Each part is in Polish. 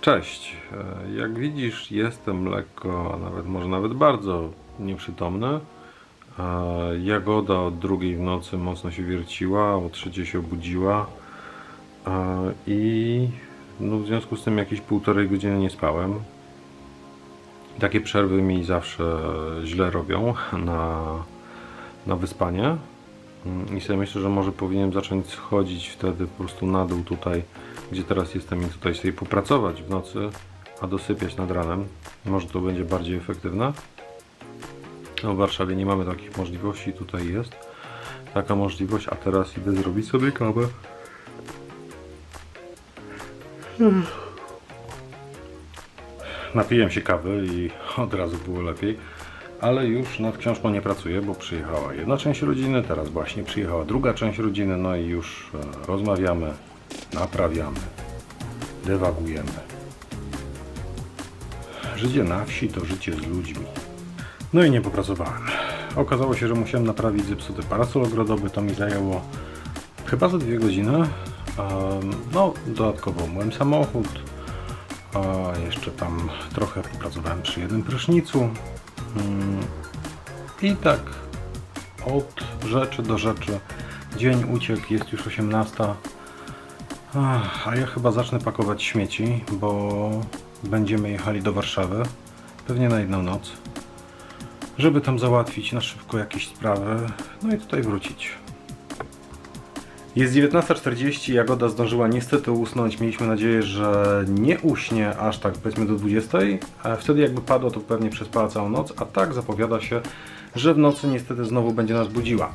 Cześć. E, Jak widzisz, jestem lekko, a nawet może nawet bardzo nieprzytomny. E, Jagoda od drugiej w nocy mocno się wierciła, o trzeciej się obudziła E, i no, w związku z tym jakieś półtorej godziny nie spałem. Takie przerwy mi zawsze źle robią na, na wyspanie. Mm, I sobie myślę, że może powinienem zacząć schodzić wtedy po prostu na dół tutaj, gdzie teraz jestem i tutaj sobie popracować w nocy, a dosypiać nad ranem. Może to będzie bardziej efektywne. No, w Warszawie nie mamy takich możliwości, tutaj jest taka możliwość, a teraz idę zrobić sobie kawę. Napiłem się kawy i od razu było lepiej, ale już nad książką nie pracuję, bo przyjechała jedna część rodziny, teraz właśnie przyjechała druga część rodziny, no i już e, rozmawiamy, naprawiamy, dewagujemy. Życie na wsi to życie z ludźmi. No i nie popracowałem. Okazało się, że musiałem naprawić zepsuty parasol ogrodowy, to mi zajęło chyba za dwie godziny. No, dodatkowo myłem samochód, jeszcze tam trochę popracowałem przy jednym prysznicu. I tak od rzeczy do rzeczy. Dzień uciekł, jest już 18. Ach, A ja chyba zacznę pakować śmieci, bo będziemy jechali do Warszawy. Pewnie na jedną noc. Żeby tam załatwić na szybko jakieś sprawy. No i tutaj wrócić. Jest 19.40, Jagoda zdążyła niestety usnąć. Mieliśmy nadzieję, że nie uśnie aż tak powiedzmy do 20.00. A wtedy jakby padło, to pewnie przespała całą noc, a tak zapowiada się, że w nocy niestety znowu będzie nas budziła.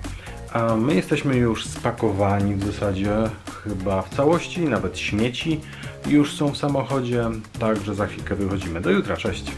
A my jesteśmy już spakowani w zasadzie chyba w całości, nawet śmieci już są w samochodzie, także za chwilkę wychodzimy. Do jutra, cześć!